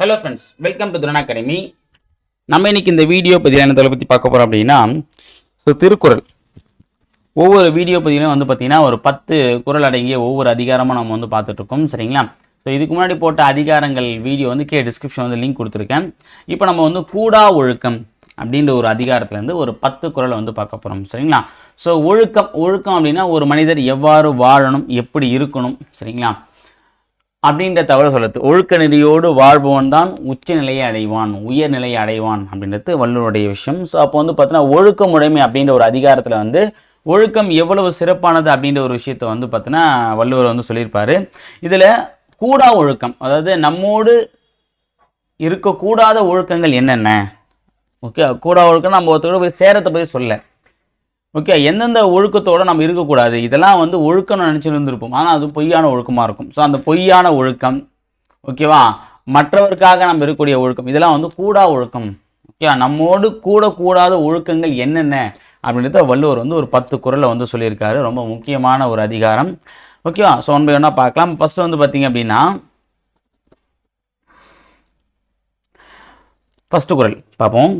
Hello friends welcome to Thurana academy நம்ம இன்னைக்கு இந்த வீடியோ பதிவில் என்ன பற்றி பார்க்க போகிறோம் அப்படின்னா ஸோ திருக்குறள். ஒவ்வொரு வீடியோ பதிவிலும் வந்து பார்த்தீங்கன்னா ஒரு பத்து குறள் அடங்கிய ஒவ்வொரு அதிகாரமும் நம்ம வந்து பார்த்துட்ருக்கோம் சரிங்களா? ஸோ இதுக்கு முன்னாடி போட்ட அதிகாரங்கள் வீடியோ வந்து கே டிஸ்கிரிப்ஷன் வந்து லிங்க் கொடுத்துருக்கேன். இப்போ நம்ம வந்து கூடா ஒழுக்கம் அப்படின்ற ஒரு அதிகாரத்துலேருந்து ஒரு பத்து குறளை வந்து பார்க்க போகிறோம் சரிங்களா? ஸோ ஒழுக்கம் ஒழுக்கம் அப்படின்னா ஒரு மனிதர் எவ்வாறு வாழணும் எப்படி இருக்கணும் சரிங்களா? அப்படின்ற தவிர சொல்லுது ஒழுக்க நெறியோடு வாழ்பவன் தான் உச்ச நிலையை அடைவான் உயர் நிலையை அடைவான் அப்படின்றது வள்ளுவருடைய விஷயம். ஸோ அப்போ வந்து பார்த்தீங்கன்னா ஒழுக்கமுடைமை அப்படின்ற ஒரு அதிகாரத்தில் வந்து ஒழுக்கம் எவ்வளவு சிறப்பானது அப்படின்ற ஒரு விஷயத்தை வந்து பார்த்தீங்கன்னா வள்ளுவர் வந்து சொல்லியிருப்பார். இதில் கூடா ஒழுக்கம் அதாவது நம்மோடு இருக்கக்கூடாத ஒழுக்கங்கள் என்னென்ன? ஓகே கூடா ஒழுக்கம் நம்ம ஒருத்தரோட போய் சேரத்தை பற்றி சொல்ல. ஓகே எந்தெந்த ஒழுக்கத்தோடு நம்ம இருக்கக்கூடாது? இதெல்லாம் வந்து ஒழுக்கம்னு நினச்சி இருந்திருப்போம் ஆனால் அது பொய்யான ஒழுக்கமாக இருக்கும். ஸோ அந்த பொய்யான ஒழுக்கம் ஓகேவா மற்றவருக்காக நம்ம இருக்கக்கூடிய ஒழுக்கம் இதெல்லாம் வந்து கூடா ஒழுக்கம். ஓகே நம்மோடு கூடாத ஒழுக்கங்கள் என்னென்ன? அப்படின்றத வள்ளுவர் வந்து ஒரு பத்து குறளை வந்து சொல்லியிருக்காரு. ரொம்ப முக்கியமான ஒரு அதிகாரம். ஓகேவா ஸோ ஒன் பை ஒன்றா பார்க்கலாம். ஃபஸ்ட்டு வந்து பார்த்தீங்க அப்படின்னா ஃபஸ்ட்டு குறள் பார்ப்போம்.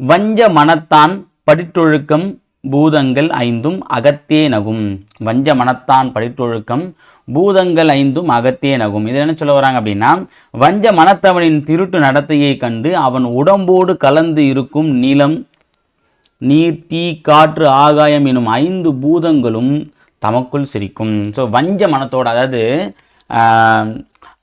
வஞ்ச மனத்தான் படிட்டொழுக்கம் பூதங்கள் ஐந்தும் அகத்தே நகும் வஞ்ச மனத்தான் படித்தொழுக்கம். பூதங்கள் ஐந்தும் அகத்தே நகும் இது என்ன சொல்ல வராங்க அப்படின்னா வஞ்ச மனத்தவனின் திருட்டு நடத்தையை கண்டு அவன் உடம்போடு கலந்து இருக்கும் நிலம் நீர் தீ காற்று ஆகாயம் எனும் ஐந்து பூதங்களும் தமக்குள் சிரிக்கும். ஸோ வஞ்ச மனத்தோட அதாவது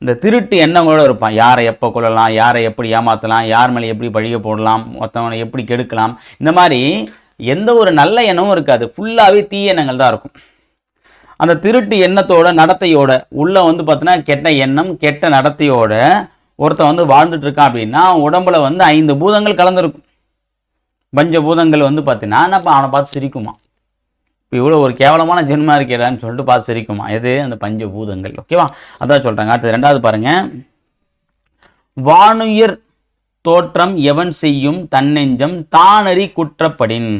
இந்த திருட்டு எண்ணங்களோடு இருப்பான். யாரை எப்போ கொள்ளலாம் யாரை எப்படி ஏமாற்றலாம் யார் மேலே எப்படி பழிய போடலாம் மொத்தவனை எப்படி கெடுக்கலாம். இந்த மாதிரி எந்த ஒரு நல்ல எண்ணமும் இருக்காது. ஃபுல்லாகவே தீய எண்ணங்கள் தான் இருக்கும். அந்த திருட்டு எண்ணத்தோட நடத்தையோட உள்ள வந்து பார்த்தீங்கன்னா கெட்ட எண்ணம் கெட்ட நடத்தையோட ஒருத்தன் வந்து வாழ்ந்துட்டு இருக்கான் அப்படின்னா உடம்புல வந்து ஐந்து பூதங்கள் கலந்துருக்கும். பஞ்ச பூதங்கள் வந்து பார்த்தீங்கன்னா நம்ம அவனை பார்த்து சிரிக்குமா? இப்போ இவ்வளோ ஒரு கேவலமான ஜென்மா இருக்கிறான்னு சொல்லிட்டு பார்த்து சிரிக்குமா? எது? அந்த பஞ்ச பூதங்கள். ஓகேவா? அதான் சொல்கிறாங்க அடுத்து ரெண்டாவது பாருங்கள் வானுயர் தோற்றம் எவன் செய்யும் தன்னெஞ்சம் தானறி குற்றப்படின்.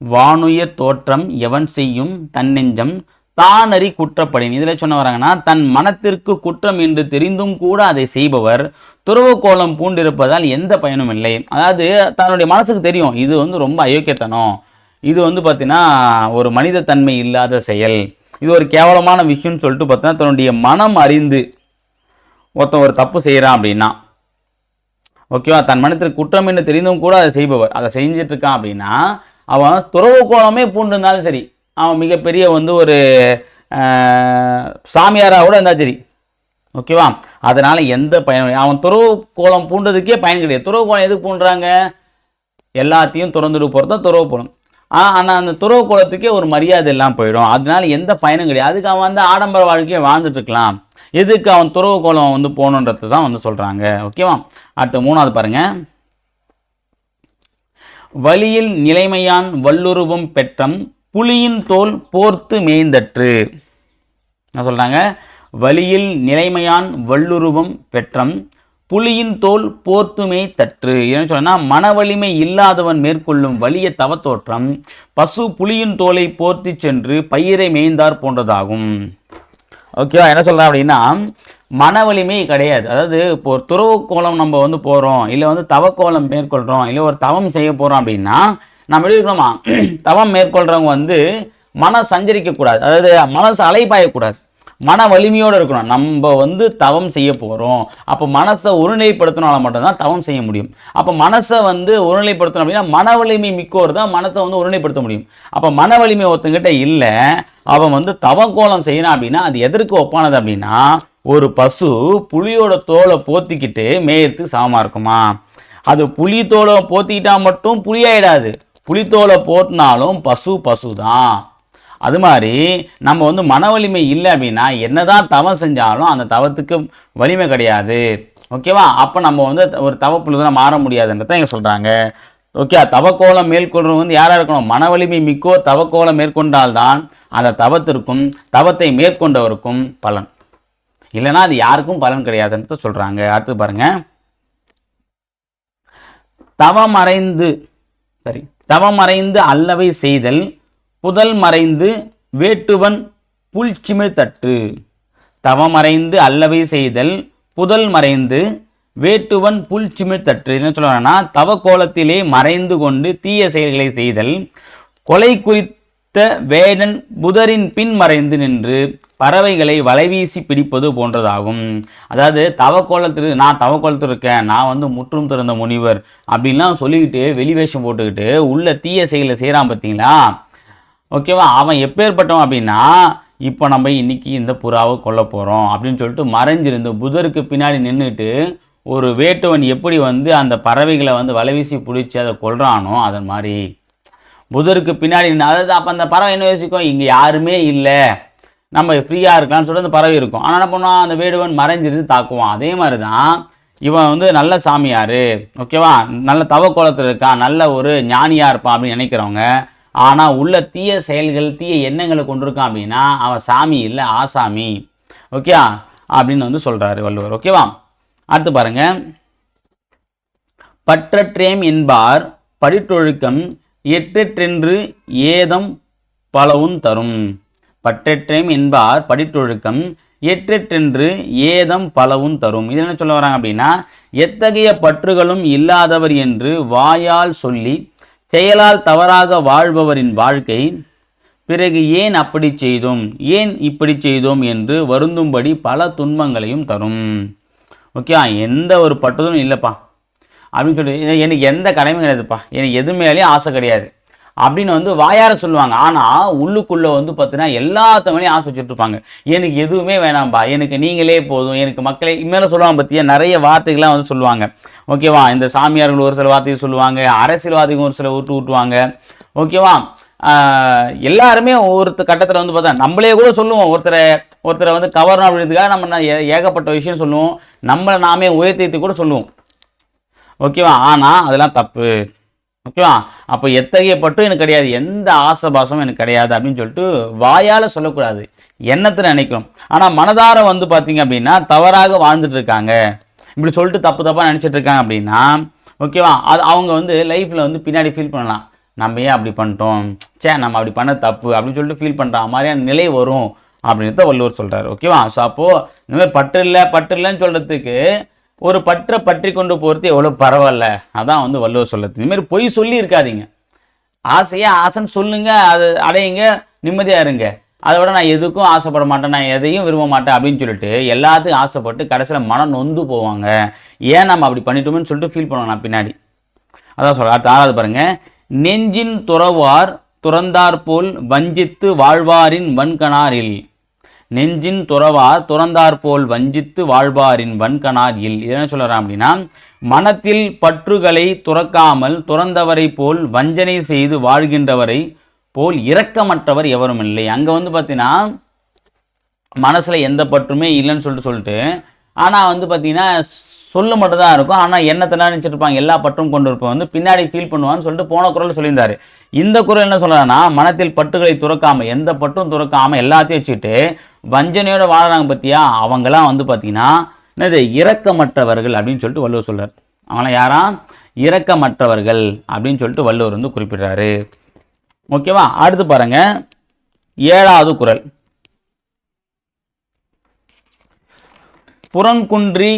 வானுய தோற்றம் எவன் செய்யும் தன்னெஞ்சம் தானறி குற்றப்படின். இதில் சொன்ன வராங்கன்னா தன் மனத்திற்கு குற்றம் என்று தெரிந்தும் கூட அதை செய்பவர் துறவு கோலம் பூண்டிருப்பதால் எந்த பயனும் இல்லை. அதாவது தன்னுடைய மனசுக்கு தெரியும் இது வந்து ரொம்ப அயோக்கியத்தனம். இது வந்து பார்த்தீங்கன்னா ஒரு மனித தன்மை இல்லாத செயல். இது ஒரு கேவலமான விஷயம்னு சொல்லிட்டு பார்த்தீங்கன்னா தன்னுடைய மனம் அறிந்து ஒருத்தன் ஒரு தப்பு செய்கிறான் அப்படின்னா ஓகேவா? தன் மனத்திற்கு குற்றம் என்று தெரிந்தும் கூட அதை செய்பவர். அதை செஞ்சுட்டு இருக்கான் அப்படின்னா அவன் துறவு கோலமே பூண்டிருந்தாலும் சரி அவன் மிகப்பெரிய வந்து ஒரு சாமியாராக கூட இருந்தால் சரி ஓகேவா? அதனால் எந்த பயனும் அவன் துறவு கோலம் பூண்டதுக்கே பயன் கிடையாது. துறவு கோலம் எதுக்கு பூண்டுறாங்க? எல்லாத்தையும் திறந்துட்டு போகிறது தான் துறவு கோலம். ஆனால் அந்த துறவு கோலத்துக்கே ஒரு மரியாதை எல்லாம் போயிடும். அதனால எந்த பயனும் கிடையாது. அதுக்கு அவன் வந்து ஆடம்பர வாழ்க்கையை வாழ்ந்துட்டு இருக்கலாம். எதுக்கு அவன் துறவு கோலம் வந்து போகணுன்றது தான் வந்து சொல்கிறாங்க ஓகேவா? அடுத்து மூணாவது பாருங்க. வழியில் நிலைமையான் வல்லுருவும் பெற்றம் புலியின் தோல் போர்த்து மேய்ந்தற்று. என்ன சொல்கிறாங்க வழியில் நிலைமையான் வல்லுருவம் பெற்றம் புலியின் தோல் போர்த்துமே தற்று என்ன சொன்னால் மன வலிமை இல்லாதவன் மேற்கொள்ளும் வலிய தவத்தோற்றம் பசு புலியின் தோலை போர்த்தி சென்று பயிரை மேய்ந்தார் போன்றதாகும். ஓகேவா என்ன சொல்கிறேன் அப்படின்னா மன வலிமை கிடையாது. அதாவது இப்போ ஒரு துறவு கோலம் நம்ம வந்து போகிறோம் இல்லை வந்து தவக்கோலம் மேற்கொள்கிறோம் இல்லை ஒரு தவம் செய்ய போகிறோம் அப்படின்னா நம்ம எப்படி இருக்கணுமா? தவம் மேற்கொள்கிறவங்க வந்து மன சஞ்சரிக்கக்கூடாது. அதாவது மனசு அலைப்பாயக்கூடாது. மன வலிமையோடு இருக்கணும். நம்ம வந்து தவம் செய்ய போகிறோம் அப்போ மனசை ஒருநிலைப்படுத்தினால மட்டும்தான் தவம் செய்ய முடியும். அப்போ மனசை வந்து ஒருநிலைப்படுத்தணும் அப்படின்னா மன வலிமை மிக்கோர் தான் மனசை வந்து ஒருநிலைப்படுத்த முடியும். அப்போ மன வலிமை ஒருத்தங்கிட்ட இல்லை. அவன் வந்து தவக்கோலம் செய்யணும் அப்படின்னா அது எதற்கு ஒப்பானது அப்படின்னா ஒரு பசு புளியோட தோலை போத்திக்கிட்டு மேயறதுக்கு சமமாக இருக்குமா? அது புலி தோலை போத்திக்கிட்டால் மட்டும் புளியாயிடாது புளித்தோலை போட்டினாலும் பசு பசு தான் அது மாதிரி நம்ம வந்து மன வலிமை இல்லை அப்படின்னா என்னதான் தவம் செஞ்சாலும் அந்த தவத்துக்கு வலிமை கிடையாது. ஓகேவா? அப்போ நம்ம வந்து ஒரு தவப்புழுதாக மாற முடியாதுன்றத இங்கே சொல்கிறாங்க ஓகே தவக்கோலம் மேற்கொள்றவங்க வந்து யாராக இருக்கணும்? மன வலிமை மிக்கோர் தவக்கோலம் மேற்கொண்டால்தான் அந்த தவத்திற்கும் தவத்தை மேற்கொண்டவருக்கும் பலன். இல்லைன்னா அது யாருக்கும் பலன் கிடையாதுன்றத சொல்கிறாங்க அடுத்து பாருங்க. தவமறைந்து சரி தவமறைந்து அல்லவை செய்தல் புதல் மறைந்து வேட்டுவன் புல்சிமிழ் தட்டு. தவமறைந்து அல்லவை செய்தல் புதல் மறைந்து வேட்டுவன் புல் சிமிழ்த்தற்று என்ன சொல்லுவாங்கன்னா தவக்கோலத்திலே மறைந்து கொண்டு தீய செயல்களை செய்தல் கொலை குறித்த வேடன் புதரின் பின் மறைந்து நின்று பறவைகளை வலைவீசி பிடிப்பது போன்றதாகும். அதாவது தவக்கோலத்தில் நான் தவக்கோலத்தில் இருக்கேன் நான் வந்து முற்றும் திறந்த முனிவர் அப்படின்லாம் சொல்லிக்கிட்டு வெளிவேஷம் போட்டுக்கிட்டு உள்ள தீய செயலை செய்கிறான் பார்த்தீங்களா ஓகேவா? அவன் எப்பேற்பட்டவன் அப்படின்னா இப்போ நம்ம இன்னைக்கு இந்த புறாவை கொல்ல போகிறோம் அப்படின்னு சொல்லிட்டு மறைஞ்சிருந்து புதருக்கு பின்னாடி நின்றுட்டு ஒரு வேட்டுவன் எப்படி வந்து அந்த பறவைகளை வந்து வலைவீசி பிடிச்சி அதை கொல்றானோ அதன் மாதிரி. புதருக்கு பின்னாடி அதாவது அப்போ அந்த பறவை என்ன யோசிக்கும்? இங்கே யாருமே இல்லை. நம்ம ஃப்ரீயாக இருக்கலாம்னு சொல்லிட்டு அந்த பறவை இருக்கும். ஆனால் என்ன பண்ணுவான்? அந்த வேடுவன் மறைஞ்சிருந்து தாக்குவான். அதே மாதிரி தான் இவன் வந்து நல்ல சாமியார். ஓகேவா? நல்ல தவக்கோலத்தில் இருக்கான். நல்ல ஒரு ஞானியாக இருப்பான் அப்படின்னு நினைக்கிறவங்க ஆனால் உள்ள தீய செயல்கள் தீய எண்ணங்களை கொண்டிருக்கான் அப்படின்னா அவன் சாமி இல்லை ஆசாமி. ஓகே அப்படின்னு வந்து சொல்கிறாரு வள்ளுவர். ஓகேவா? அடுத்து பாருங்க. பற்றற்றேம் என்பார் படிற்றொழுக்கம் எட்டெற்றென்று ஏதம் பலவும் தரும். பற்றற்றேம் என்பார் படிற்றொழுக்கம் எட்டெற்றென்று ஏதம் பலவும் தரும். இது என்ன சொல்ல வராங்க அப்படின்னா எத்தகைய பற்றுகளும் இல்லாதவர் என்று வாயால் சொல்லி செயலால் தவறாக வாழ்பவரின் வாழ்க்கை பிறகு ஏன் அப்படி செய்தோம்? ஏன் இப்படி செய்தோம் என்று வருந்தும்படி பல துன்பங்களையும் தரும். ஓகே எந்த ஒரு பட்டுதும் இல்லைப்பா. அப்படின்னு சொல்லி எனக்கு எந்த கடமையும் கிடையாதுப்பா. எனக்கு எது மேலேயும் ஆசை கிடையாது. அப்படின்னு வந்து வாயார சொல்லுவாங்க. ஆனால் உள்ளுக்குள்ளே வந்து பார்த்தீங்கன்னா எல்லாத்த மேலேயும் ஆசை வச்சுட்ருப்பாங்க எனக்கு எதுவுமே வேணாம்பா. எனக்கு நீங்களே போதும். எனக்கு மக்களே இனிமேல் சொல்லுவாங்க பற்றியா நிறைய வார்த்தைகள்லாம் வந்து சொல்லுவாங்க. ஓகேவா இந்த சாமியார்கள் ஒரு சில வார்த்தைகள் சொல்லுவாங்க. அரசியல்வாதிகள் ஒரு சில ஊட்டு ஊட்டுவாங்க. ஓகேவா எல்லாருமே ஒருத்த கட்டத்தில் வந்து பார்த்தா நம்மளே கூட சொல்லுவோம். ஒருத்தரை ஒருத்தரை வந்து கவரணும் அப்படின்றதுக்காக நம்ம ஏ- ஏகப்பட்ட விஷயம் சொல்லுவோம். நம்மளை நாமே உயர்த்தி கூட சொல்லுவோம். ஓகேவா ஆனால் அதெல்லாம் தப்பு. ஓகேவா? அப்போ எத்தகைய பட்டும் எனக்கு கிடையாது. எந்த ஆசபாசமும் எனக்கு கிடையாது அப்படின்னு சொல்லிட்டு வாயால் சொல்லக்கூடாது. எண்ணத்தில் நினைக்கணும். ஆனால் மனதார வந்து பார்த்தீங்க அப்படின்னா தவறாக வாழ்ந்துட்டு இருக்காங்க. இப்படி சொல்லிட்டு தப்பு தப்பாக நினச்சிட்டு இருக்காங்க அப்படின்னா ஓகேவா? அது அவங்க வந்து லைஃப்பில் வந்து பின்னாடி ஃபீல் பண்ணலாம். நம்ம ஏன் அப்படி பண்ணிட்டோம்? சே நம்ம அப்படி பண்ண தப்பு அப்படின்னு சொல்லிட்டு ஃபீல் பண்ணுற மாதிரியான நிலை வரும் அப்படின்னு தான் வள்ளுவர் சொல்கிறார் ஓகேவா? ஸோ அப்போது இந்த மாதிரி பட்டு இல்லை பட்டு இல்லைன்னு சொல்கிறதுக்கு ஒரு பற்றை பற்றி கொண்டு போகிறது எவ்வளோ பரவாயில்ல. அதான் வந்து வள்ளுவர் சொல்லுறது இதுமாரி பொய் சொல்லி இருக்காதீங்க ஆசையா ஆசைன்னு சொல்லுங்கள் அது அடையுங்க நிம்மதியாக இருங்க. அதை விட நான் எதுக்கும் ஆசைப்பட மாட்டேன் நான் எதையும் விரும்ப மாட்டேன் அப்படின்னு சொல்லிட்டு எல்லாத்துக்கும் ஆசைப்பட்டு கடைசியில் மனம் நொந்து போவாங்க. ஏன் நம்ம அப்படி பண்ணிட்டோம்னு சொல்லிட்டு ஃபீல் பண்ணுவாங்க நான் பின்னாடி. அதான் சொல்ல அடுத்த ஆறாவது பாருங்கள் நெஞ்சின் துறவார் துறந்தார் போல் வஞ்சித்து வாழ்வாரின் வன்கணாரில். நெஞ்சின் துறவார் துறந்தாற்போல் வஞ்சித்து வாழ்வாரின் வன்கனார் இல். என்ன சொல்கிறான் அப்படின்னா மனத்தில் பற்றுகளை துறக்காமல் துறந்தவரை போல் வஞ்சனை செய்து வாழ்கின்றவரை போல் இரக்கமற்றவர் எவரும் இல்லை. அங்கே வந்து பார்த்தீங்கன்னா மனசில் எந்த பற்றுமே இல்லைன்னு சொல்லிட்டு சொல்லிட்டு ஆனால் வந்து பார்த்தீங்கன்னா சொல்ல மட்டும் தான் இருக்கும். ஆனால் என்ன நினச்சிட்டு நினச்சிருப்பாங்க? எல்லா பற்றும் கொண்டு இருப்போம் வந்து பின்னாடி ஃபீல் பண்ணுவான்னு சொல்லிட்டு போன குரல் சொல்லியிருந்தார். இந்த குரல் என்ன சொல்கிறான்னா மனத்தில் பட்டுகளை துறக்காமல் எந்த பட்டும் துறக்காமல் எல்லாத்தையும் வச்சுட்டு வஞ்சனையோடு வாழறாங்க பத்தியா? அவங்களாம் வந்து பார்த்தீங்கன்னா என்னது? இரக்கமற்றவர்கள் அப்படின்னு சொல்லிட்டு வள்ளுவர் சொல்கிறார் அவங்களாம் யாரா? இரக்கமற்றவர்கள் அப்படின்னு சொல்லிட்டு வள்ளுவர் வந்து குறிப்பிடுறாரு. ஓகேவா? அடுத்து பாருங்க. ஏழாவது குறள் புறங்குன்றி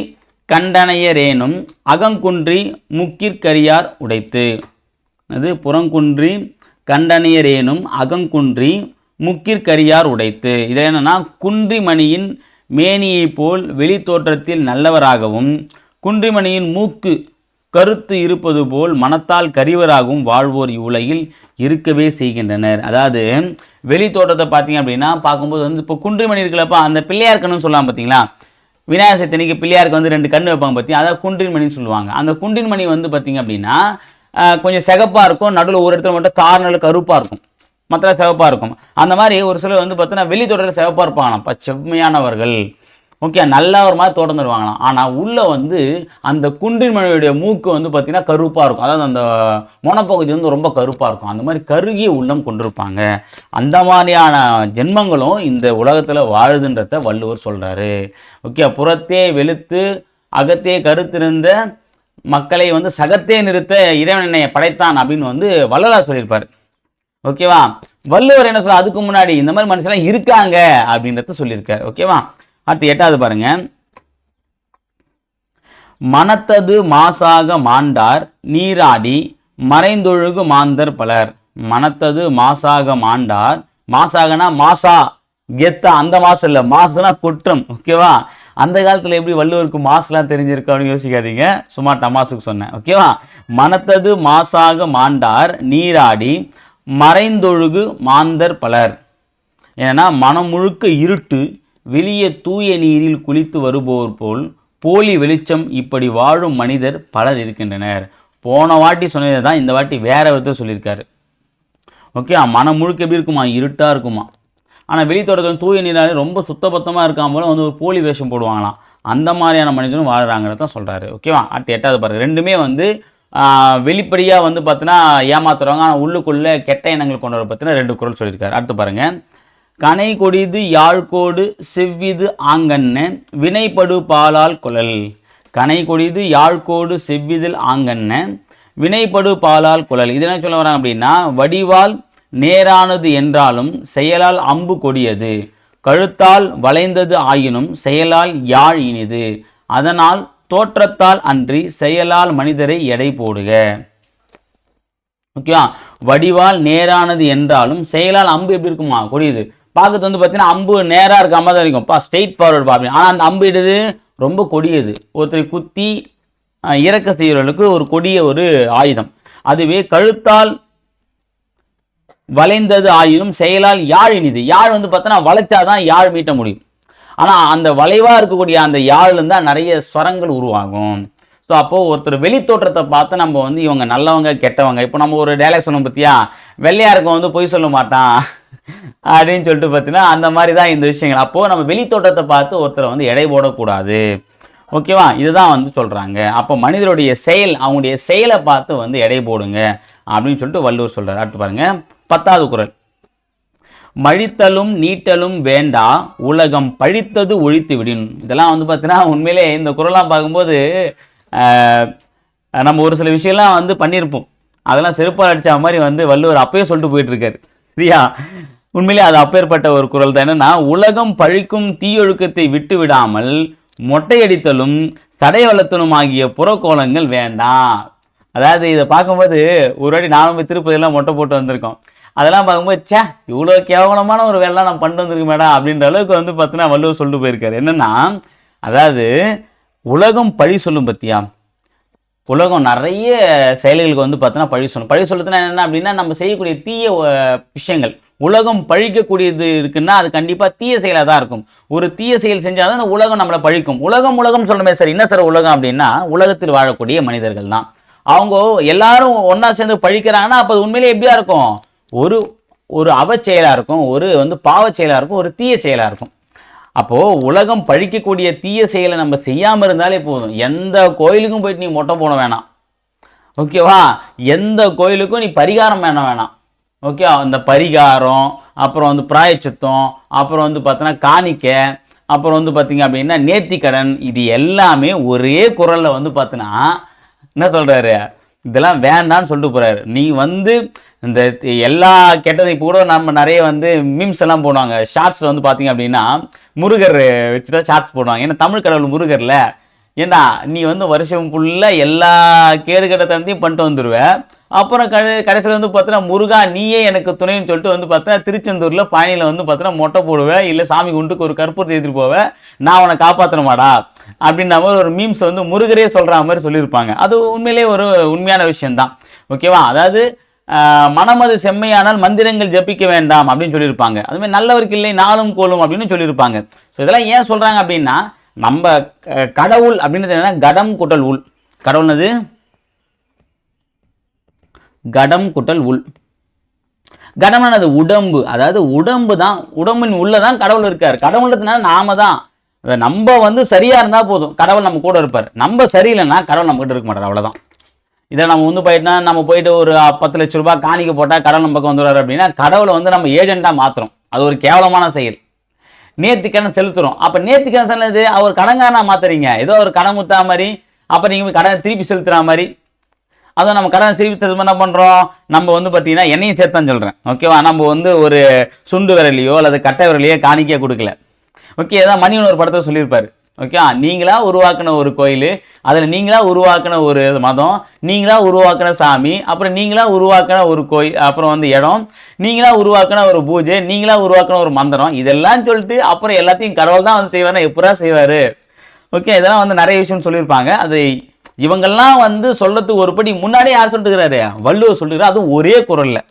கண்டனையரேனும் அகங்குன்றி முக்கிற்கரியார் உடைத்து. அது புறங்குன்றி கண்டனையரேனும் அகங்குன்றி முக்கிற்கரியார் உடைத்து. இது என்னென்னா குன்றிமணியின் மேனியைப் போல் வெளித்தோற்றத்தில் நல்லவராகவும் குன்றிமணியின் மூக்கு கருத்து இருப்பது போல் மனத்தால் கரிவராகவும் வாழ்வோர் இவ்வுலகில் இருக்கவே செய்கின்றனர். அதாவது வெளி தோட்டத்தை பார்த்தீங்க அப்படின்னா பார்க்கும்போது வந்து இப்போ குன்றிமணி இருக்குல்லப்பா அந்த பிள்ளையார் கண்ணுன்னு சொல்லலாம் பார்த்தீங்களா? விநாயகர் சதுர்த்திக்கு பிள்ளையாருக்கு வந்து ரெண்டு கண் வைப்பாங்க பற்றி அதாவது குன்றின் மணின்னு சொல்லுவாங்க. அந்த குன்றின் மணி வந்து பார்த்தீங்க அப்படின்னா கொஞ்சம் சிகப்பாக இருக்கும். நடுவில் ஒரு இடத்துல மட்டும் கார்னரில் கருப்பாக இருக்கும். மற்ற சிவப்பாக இருக்கும். அந்த மாதிரி ஒரு சிலர் வந்து பார்த்தீங்கன்னா வெளி தொடரில் சிவப்பாக இருப்பாங்களாம். செம்மையானவர்கள். ஓகே நல்லா ஒரு மாதிரி தோட்டம் தருவாங்களாம். ஆனால் உள்ளே வந்து அந்த குன்றின் மனைவியுடைய மூக்கு வந்து பார்த்திங்கன்னா கருப்பாக இருக்கும். அதாவது அந்த மொனப்பகுதி வந்து ரொம்ப கருப்பாக இருக்கும். அந்த மாதிரி கருகிய உள்ளம் கொண்டிருப்பாங்க. அந்த மாதிரியான ஜென்மங்களும் இந்த உலகத்தில் வாழுதுன்றத வள்ளுவர் சொல்கிறாரு ஓகே புறத்தே வெளுத்து அகத்தே கருத்திருந்த மக்களை வந்து சகத்தே நிறுத்த இறைவனை படைத்தான் அப்படின்னு வந்து வள்ளலார் சொல்லியிருப்பார். ஓகேவா? வள்ளுவர் என்ன சொல்ல அதுக்கு முன்னாடி இந்த மாதிரி மனுஷனாக இருக்காங்க அப்படின்றத சொல்லியிருக்காரு. ஓகேவா? அடுத்து எட்டாவது பாருங்க. மனத்தது மாசாக மாண்டார் நீராடி மறைந்தொழுகு மாந்தர் பலர். மனத்தது மாசாக மாண்டார். மாசாகனா மாசா. கெத்தா அந்த மாசம் இல்லை மாசுனா குற்றம் ஓகேவா அந்த காலத்தில் எப்படி வள்ளுவருக்கு மாசுலாம் தெரிஞ்சிருக்கான்னு யோசிக்காதீங்க. சும்மா டமாசுக்கு சொன்னேன் ஓகேவா மனத்தது மாசாக மாண்டார் நீராடி மறைந்தொழுகு மாந்தர் பலர். ஏன்னா மனம் முழுக்க இருட்டு வெளியே தூய நீரில் குளித்து வருபவர் போல் போலி வெளிச்சம் இப்படி வாழும் மனிதர் பலர் இருக்கின்றனர். போன வாட்டி சொன்னதை தான் இந்த வாட்டி வேற விதத்தை சொல்லியிருக்காரு. ஓகே மனம் முழுக்க எப்படி இருக்குமா? இருட்டாக இருக்குமா? ஆனால் வெளித்தோட்டத்தில் தூய நீராலே ரொம்ப சுத்தபத்தமாக இருக்காம போல வந்து ஒரு போலி வேஷம் போடுவாங்களாம். அந்த மாதிரியான மனிதனும் வாழ்கிறாங்கிறத தான் சொல்கிறாரு ஓகேவா அடுத்து எட்டாவது பாருங்கள் ரெண்டுமே வந்து வெளிப்படையாக வந்து பார்த்தீங்கன்னா ஏமாத்துறவங்க. ஆனால் உள்ளுக்குள்ளே கெட்ட எண்ணங்கள் கொண்டவரை பார்த்தீங்கன்னா ரெண்டு குரல் சொல்லியிருக்காரு. அடுத்து பாருங்கள் கனை கொடிது யாழ்கோடு செவ்விது ஆங்கண்ண வினைப்படு பாலால் குழல். கனை கொடிது யாழ்கோடு செவ்விதில் ஆங்கண்ண வினைப்படு பாலால் குழல். இது என்ன சொல்ல வராங்க அப்படின்னா வடிவால் நேரானது என்றாலும் செயலால் அம்பு கொடியது. கழுத்தால் வளைந்தது ஆயினும் செயலால் யாழ் இனிது. அதனால் தோற்றத்தால் அன்றி செயலால் மனிதரை எடை போடுக. ஓகேவா? வடிவால் நேரானது என்றாலும் செயலால் அம்பு எப்படி இருக்குமா? கொடியுது. பார்க்கறது வந்து பார்த்தீங்கன்னா அம்பு நேராக இருக்காம தான் இருக்கும் பா ஸ்ட்ரெயிட் ஃபார்வர்ட் பார்ப்பீங்க ஆனால் அந்த அம்பு இடுது ரொம்ப கொடியது. ஒருத்தரை குத்தி இறக்க செய்கிறவர்களுக்கு ஒரு கொடிய ஒரு ஆயுதம். அதுவே கழுத்தால் வளைந்தது ஆயினும் செயலால் யாழ் இனிது. யாழ் வந்து பார்த்தோன்னா வளைச்சாதான் யாழ் மீட்ட முடியும். ஆனால் அந்த வளைவாக இருக்கக்கூடிய அந்த யாழ்லேருந்து தான் நிறைய ஸ்வரங்கள் உருவாகும். ஸோ அப்போது ஒருத்தர் வெளி தோற்றத்தை பார்த்து நம்ம வந்து இவங்க நல்லவங்க கெட்டவங்க. இப்போ நம்ம ஒரு டேலாக் சொன்னோம் பார்த்தியா வெள்ளையா இருக்கவன் வந்து பொய் சொல்ல மாட்டான். அப்படின்னு சொல்லிட்டு பார்த்தீங்கன்னா அந்த மாதிரி தான் இந்த விஷயங்கள். அப்போது நம்ம வெளி தோட்டத்தை பார்த்து ஒருத்தரை வந்து எடை போடக்கூடாது. ஓகேவா? இதுதான் வந்து சொல்கிறாங்க அப்போ மனிதருடைய செயல் அவங்களுடைய செயலை பார்த்து வந்து எடை போடுங்க அப்படின்னு சொல்லிட்டு வள்ளுவர் சொல்கிறார் அடுத்து பாருங்க. பத்தாவது குறள் மழித்தலும் நீட்டலும் வேண்டா உலகம் பழித்தது ஒழித்து விடணும் இதெல்லாம் வந்து பார்த்தீங்கன்னா உண்மையிலே இந்த குரலாம் பார்க்கும்போது ஆஹ், நம்ம ஒரு சில விஷயம்லாம் வந்து பண்ணியிருப்போம். அதெல்லாம் செருப்பால் அடித்த மாதிரி வந்து வள்ளுவர் அப்பயே சொல்லிட்டு போயிட்டு இருக்காரு. சரியா? உண்மையிலே அது அப்பேற்பட்ட ஒரு குரல் தான். என்னன்னா உலகம் பழிக்கும் தீயொழுக்கத்தை விட்டு விடாமல் மொட்டையடித்தலும் தடைவளத்தலும் ஆகிய புறக்கோலங்கள் வேண்டாம். அதாவது இதை பார்க்கும்போது ஒரு வாட்டி நானும் திருப்பதியெல்லாம் மொட்டை போட்டு வந்திருக்கோம். அதெல்லாம் பார்க்கும்போது ச்சே இவ்வளோ கேவலமான ஒரு வேலை நான் பண்ணிட்டு வந்திருக்கேன் மேடம் அப்படின்ற அளவுக்கு வந்து பார்த்தீங்கன்னா வள்ளுவர் சொல்லிட்டு போயிருக்காரு. என்னென்னா அதாவது உலகம் பழி சொல்லும் பத்தியா? உலகம் நிறைய செயல்களுக்கு வந்து பார்த்தோன்னா பழி சொல்லும். பழி சொல்லுறதுனா என்ன அப்படின்னா நம்ம செய்யக்கூடிய தீய விஷயங்கள். உலகம் பழிக்கக்கூடியது இருக்குன்னா அது கண்டிப்பாக தீய செயலாக தான் இருக்கும். ஒரு தீய செயல் செஞ்சால் தான் அந்த உலகம் நம்மளை பழிக்கும். உலகம் உலகம் சொல்லுமே சார். என்ன சார் உலகம் அப்படின்னா உலகத்தில் வாழக்கூடிய மனிதர்கள் தான். அவங்க எல்லாரும் ஒன்றா சேர்ந்து பழிக்கிறாங்கன்னா அப்போ அது உண்மையிலே எப்படியா இருக்கும்? ஒரு ஒரு அவச்செயலாக இருக்கும். ஒரு வந்து பாவச் செயலாக இருக்கும். ஒரு தீய செயலாக இருக்கும். அப்போது உலகம் பழிக்கக்கூடிய தீய செயலை நம்ம செய்யாமல் இருந்தாலே போதும். எந்த கோயிலுக்கும் போயிட்டு நீ மொட்டை போட வேணாம். ஓகேவா? எந்த கோயிலுக்கும் நீ பரிகாரம் பண்ண வேணாம். ஓகே அந்த பரிகாரம் அப்புறம் வந்து பிராயச்சித்தம் அப்புறம் வந்து பார்த்தோன்னா காணிக்கை அப்புறம் வந்து பார்த்தீங்க அப்படின்னா நேர்த்திக்கடன் இது எல்லாமே ஒரே குரலில் வந்து பார்த்தீங்கன்னா என்ன சொல்கிறாரு இதெல்லாம் வேண்டான்னு சொல்லிட்டு போகிறாரு நீ வந்து இந்த எல்லா கெட்டதை இப்போ கூட நம்ம நிறைய வந்து மீம்ஸ் எல்லாம் போடுவாங்க. ஷார்ட்ஸில் வந்து பார்த்தீங்க அப்படின்னா முருகர் வச்சு தான் ஷார்ட்ஸ் போடுவாங்க. ஏன்னா தமிழ் கடவுள் முருகரில் ஏண்டா நீ வந்து வருஷம் ஃபுல்லாக எல்லா கேடு கட்டத்தனத்தையும் பண்ணிட்டு வந்துடுவ அப்புறம் கடை கடைசியில் வந்து பார்த்தீங்கன்னா முருகா நீயே எனக்கு துணைன்னு சொல்லிட்டு வந்து பார்த்தா திருச்செந்தூரில் பாணியில் வந்து பார்த்தீங்கன்னா மொட்டை போடுவேன் இல்லை சாமி குண்டுக்கு ஒரு கற்பூரத்தை எடுத்துகிட்டு போவேன் நான் உன்னை காப்பாற்றணுமாடா அப்படின்ற மாதிரி ஒரு மீம்ஸ் வந்து முருகரே சொல்கிற மாதிரி சொல்லியிருப்பாங்க. அது உண்மையிலே ஒரு உண்மையான விஷயம்தான். ஓகேவா? அதாவது மனமது செம்மையானால் மந்திரங்கள் ஜபிக்க வேண்டாம் அப்படின்னு சொல்லியிருப்பாங்க. அதுமாதிரி நல்லவருக்கு இல்லை நாளும் கோலும் அப்படின்னு சொல்லியிருப்பாங்க. ஸோ இதெல்லாம் ஏன் சொல்கிறாங்க அப்படின்னா நம்ம க- கடவுள் அப்படின்றது என்னன்னா கடம் குட்டல் உள். கடவுள்னது கடம் குட்டல் உள். கடம்னது உடம்பு. அதாவது உடம்பு தான் உடம்பின் உள்ளே தான் கடவுள் இருக்கார். கடவுள்ன்றதுனால நாம தான். நம்ம வந்து சரியாக இருந்தால் போதும். கடவுள் நம்ம கூட இருப்பார். நம்ம சரியில்லைன்னா கடவுள் நம்ம கிட்ட இருக்க மாட்டார். அவ்வளோதான் இதை நம்ம வந்து போயிட்டா நம்ம போயிட்டு ஒரு பத்து லட்ச ரூபாய் காணிக்க போட்டால் கடவுள் நம்ம பக்கம் வந்துடுறாரு அப்படின்னா கடவுளை வந்து நம்ம ஏஜென்ட்டாக மாற்றுறோம் அது ஒரு கேவலமான செயல். நேர்த்திக்கடன் செலுத்துறோம். அப்போ நேர்த்திக்கடன் சொன்னது அவர் கடங்காரனா மாத்துறீங்க. ஏதோ ஒரு கடன் முத்தா மாதிரி. அப்போ நீங்கள் கடனை திருப்பி செலுத்துகிற மாதிரி. அதை நம்ம கடனை திருப்பி செலுத்த என்ன பண்ணுறோம் நம்ம வந்து பார்த்தீங்கன்னா என்னையும் சேர்த்தான் சொல்கிறேன் ஓகேவா நம்ம வந்து ஒரு சுண்டு விரலையோ அல்லது கட்டை விரலையோ காணிக்கையோ கொடுக்கல. ஓகே ஏதாவது மணி ஒரு படத்தை சொல்லியிருப்பார். ஓகே நீங்களா உருவாக்கின ஒரு கோயில் அதில் நீங்களாக உருவாக்கின ஒரு மதம் நீங்களாக உருவாக்கின சாமி அப்புறம் நீங்களா உருவாக்கின ஒரு கோயில் அப்புறம் வந்து இடம் நீங்களா உருவாக்கின ஒரு பூஜை நீங்களாக உருவாக்கின ஒரு மந்திரம் இதெல்லாம் சொல்லிட்டு அப்புறம் எல்லாத்தையும் கடவுள் தான் வந்து செய்வார் எப்படா செய்வார்? ஓகே இதெல்லாம் வந்து நிறைய விஷயம் சொல்லியிருப்பாங்க. அது இவங்கெல்லாம் வந்து சொல்கிறதுக்கு ஒரு படி முன்னாடியே யார் சொல்லிட்டுக்கிறாரு வள்ளுவர் சொல்லிருக்காரு அதுவும் ஒரே குரலில்.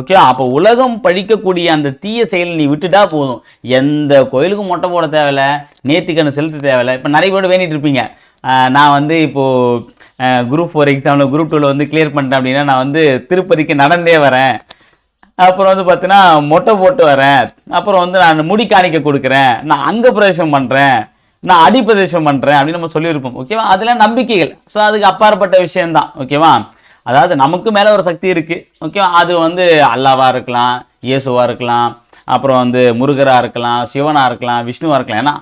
ஓகே அப்போ உலகம் பழிக்கக்கூடிய அந்த தீய செயலை நீ விட்டுட்டா போதும். எந்த கோயிலுக்கும் மொட்டை போட தேவையில்ல நேர்த்திக்கண்ணு செலுத்த தேவையில்ல. இப்போ நிறைய பேர் வேண்டிட்டு இருப்பீங்க. நான் வந்து இப்போது குரூப் ஃபோர் எக்ஸாமில் குரூப் டூவில் வந்து கிளியர் பண்ணிட்டேன் அப்படின்னா நான் வந்து திருப்பதிக்கு நடந்தே வரேன். அப்புறம் வந்து பார்த்தீங்கன்னா மொட்டை போட்டு வரேன். அப்புறம் வந்து நான் முடி காணிக்க கொடுக்குறேன். நான் அங்க பிரவேசம் பண்ணுறேன் நான் அடிப்பிரதேசம் பண்ணுறேன் அப்படின்னு நம்ம சொல்லியிருப்போம். ஓகேவா அதெல்லாம் நம்பிக்கைகள். ஸோ அதுக்கு அப்பாற்பட்ட விஷயம்தான். ஓகேவா அதாவது நமக்கு மேலே ஒரு சக்தி இருக்குது ஓகே அது வந்து அல்லாவாக இருக்கலாம் இயேசுவாக இருக்கலாம் அப்புறம் வந்து முருகராக இருக்கலாம் சிவனாக இருக்கலாம் விஷ்ணுவாக இருக்கலாம் ஏன்னா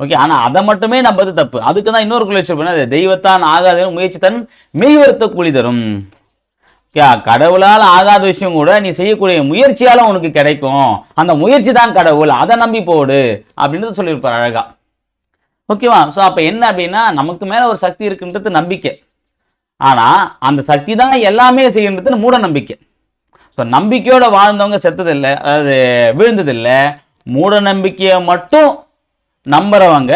ஓகே ஆனால் அதை மட்டுமே நம்பது தப்பு. அதுக்கு தான் இன்னொரு குள்ள வச்சிருப்பேன் தெய்வத்தான் ஆகாத முயற்சி தன் மெய்வருத்த கூலி தரும். ஓகே, கடவுளால் ஆகாத விஷயம் கூட நீ செய்யக்கூடிய முயற்சியால் உனக்கு கிடைக்கும். அந்த முயற்சி தான் கடவுள். அதை நம்பி போடு அப்படின்றது சொல்லியிருப்பார் அழகா. ஓகேவா? ஸோ அப்போ என்ன அப்படின்னா நமக்கு மேலே ஒரு சக்தி இருக்குன்றது நம்பிக்கை. ஆனால் அந்த சக்தி தான் எல்லாமே செய்யுன்றதுன்னு மூட நம்பிக்கை. ஸோ நம்பிக்கையோடு வாழ்ந்தவங்க செத்ததில்லை அதாவது விழுந்ததில்லை மூட நம்பிக்கையை மட்டும் நம்புறவங்க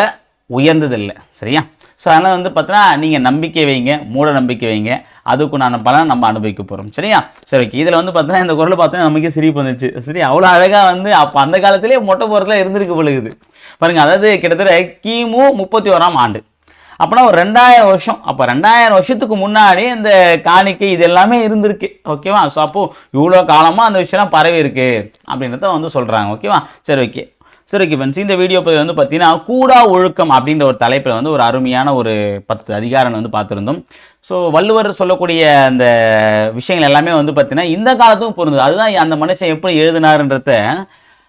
உயர்ந்ததில்லை சரியா? ஸோ அதனால் வந்து பார்த்தீங்கன்னா நீங்கள் நம்பிக்கை வைங்க மூட நம்பிக்கை வைங்க. அதுக்குண்டான பலன் நம்ம அனுபவிக்க போகிறோம் சரியா? சரி ஓகே இதில் வந்து பார்த்தீங்கன்னா இந்த குரல் பார்த்தோன்னா நமக்கே சிரிப்பு வந்துச்சு சரி அவ்வளோ அழகாக வந்து அப்போ அந்த காலத்திலே மொட்டை போகிறதுல இருந்திருக்கு பொழுகுது பாருங்கள் அதாவது கிட்டத்தட்ட கிமு முப்பத்தி ஓராம் ஆண்டு. அப்போனா ஒரு ரெண்டாயிரம் வருஷம். அப்போ ரெண்டாயிரம் வருஷத்துக்கு முன்னாடி இந்த காணிக்கை இது எல்லாமே இருந்திருக்கு. ஓகேவா? ஸோ அப்போது இவ்வளோ காலமாக அந்த விஷயம்லாம் பரவி இருக்கு. அப்படின்றத வந்து சொல்கிறாங்க ஓகேவா? சரி ஓகே. சரி ஓகே ஃப்ரெண்ட்ஸ் இந்த வீடியோ பதிவு வந்து பார்த்தீங்கன்னா கூடா ஒழுக்கம் அப்படின்ற ஒரு தலைப்பில் வந்து ஒரு அருமையான ஒரு பத்து அதிகாரம் வந்து பார்த்துருந்தோம். ஸோ வள்ளுவர் சொல்லக்கூடிய அந்த விஷயங்கள் எல்லாமே வந்து பார்த்தீங்கன்னா இந்த காலத்துக்கும் பொருந்தது. அதுதான் அந்த மனுஷன் எப்படி எழுதினாருன்றத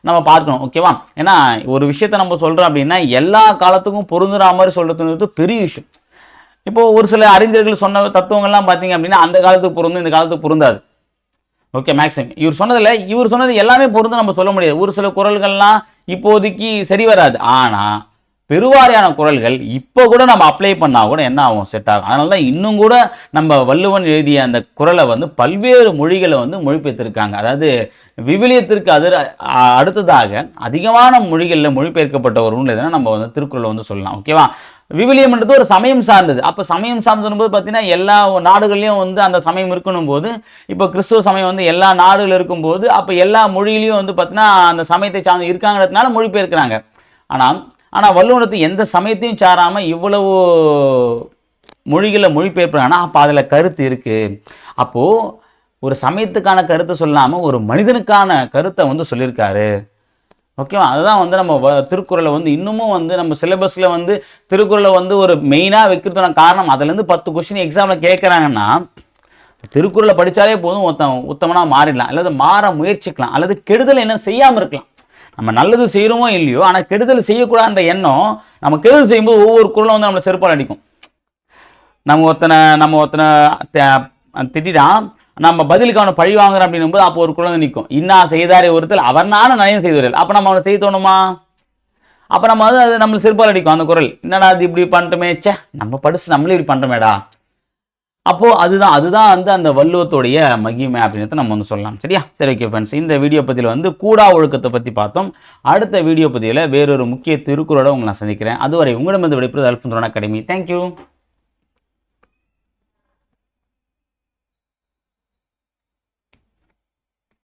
நம்ம பார்க்கணும் ஓகேவா ஏன்னா ஒரு விஷயத்தை நம்ம சொல்கிறோம் அப்படின்னா எல்லா காலத்துக்கும் பொருந்துற மாதிரி சொல்கிறதுன்றது பெரிய விஷயம். இப்போ ஒரு சில அறிஞர்கள் சொன்ன தத்துவங்கள்லாம் பார்த்தீங்க அப்படின்னா அந்த காலத்துக்கு பொருந்தும் இந்த காலத்துக்கு பொருந்தாது. ஓகே மேக்ஸிமம் இவர் சொன்னதில் இவர் சொன்னது எல்லாமே பொருந்து நம்ம சொல்ல முடியாது. ஒரு சில குரல்கள்லாம் இப்போதைக்கு சரி வராது. ஆனால் பெருவாரியான குரல்கள் இப்போ கூட நம்ம அப்ளை பண்ணால் கூட என்ன ஆகும்? செட் ஆகும். அதனால தான் இன்னும் கூட நம்ம வள்ளுவன் எழுதிய அந்த குரலை வந்து பல்வேறு மொழிகளை வந்து மொழிபெயர்த்திருக்காங்க. அதாவது விவிலியத்திற்கு அது அடுத்ததாக அதிகமான மொழிகளில் மொழிபெயர்க்கப்பட்ட ஒரு நூல் எதுனா நம்ம வந்து திருக்குறளை வந்து சொல்லலாம். ஓகேவா விவிலியம்ன்றது ஒரு சமயம் சார்ந்தது. அப்போ சமயம் சார்ந்தது போது பார்த்தீங்கன்னா எல்லா நாடுகள்லேயும் வந்து அந்த சமயம் இருக்கணும் போது இப்போ கிறிஸ்துவ சமயம் வந்து எல்லா நாடுகள் இருக்கும்போது அப்போ எல்லா மொழியிலையும் வந்து பார்த்தீங்கன்னா அந்த சமயத்தை சார்ந்து இருக்காங்கிறதுனால மொழிபெயர்க்கிறாங்க. ஆனால் ஆனால் வள்ளுவனத்து எந்த சமயத்தையும் சாராமல் இவ்வளவு மொழிகளில் மொழிபெயர்ப்புறாங்கன்னா அப்போ அதில் கருத்து இருக்குது அப்போது ஒரு சமயத்துக்கான கருத்தை சொல்லாமல் ஒரு மனிதனுக்கான கருத்தை வந்து சொல்லியிருக்காரு. ஓகேவா அதுதான் வந்து நம்ம வ- திருக்குறளை வந்து இன்னமும் வந்து நம்ம சிலபஸில் வந்து திருக்குறளை வந்து ஒரு மெயினாக வைக்கிறதுக்கான காரணம் அதுலேருந்து பத்து கொஸ்டின் எக்ஸாமில் கேட்குறாங்கன்னா திருக்குறளை படித்தாலே போதும் ஒருத்தன் உத்தமனாக மாறிடலாம் அல்லது மாற முயற்சிக்கலாம் அல்லது கெடுதல் என்ன செய்யாமல் இருக்கலாம். நம்ம நல்லது செய்கிறோமோ இல்லையோ ஆனால் கெடுதல் செய்யக்கூடாதுன்ற எண்ணம் நம்ம கெடுதல் செய்யும்போது ஒவ்வொரு குரலும் வந்து நம்மளை செருப்பால் அடிக்கும். நம்ம ஒருத்தனை நம்ம ஒருத்தனை திட்டான் நம்ம பதிலுக்கு அவனை பழி வாங்குறோம் அப்படின்னும் போது அப்போ ஒரு குழந்தை நிற்கும். இன்னா செய்தாரே ஒருத்தல் அவர் நானும் நயம் செய்தார்கள் அப்போ நம்ம அவனை செய்ய தோணுமா? அப்போ நம்ம வந்து அது நம்மளுக்கு செருப்பால் அடிக்கும் அந்த குரல். என்னடா அது இப்படி பண்ணிட்டோமே? சே நம்ம படிச்சு நம்மளே இப்படி பண்ணுறோமேடா அப்போது அதுதான் அதுதான் வந்து அந்த வள்ளுவத்துடைய மகிமை அப்படின்றத நம்ம வந்து சொல்லலாம். சரியா? சரி ஓகே ஃப்ரெண்ட்ஸ் இந்த வீடியோ பதிவில் வந்து கூடா ஒழுக்கத்தை பற்றி பார்த்தோம். அடுத்த வீடியோ பதிவில் வேறொரு முக்கிய திருக்குறளோட உங்களை நான் சந்திக்கிறேன். அதுவரை உங்களிடமிருந்து விடைபெறுவது அல்பந்தோன அகாடமி. தேங்க்யூ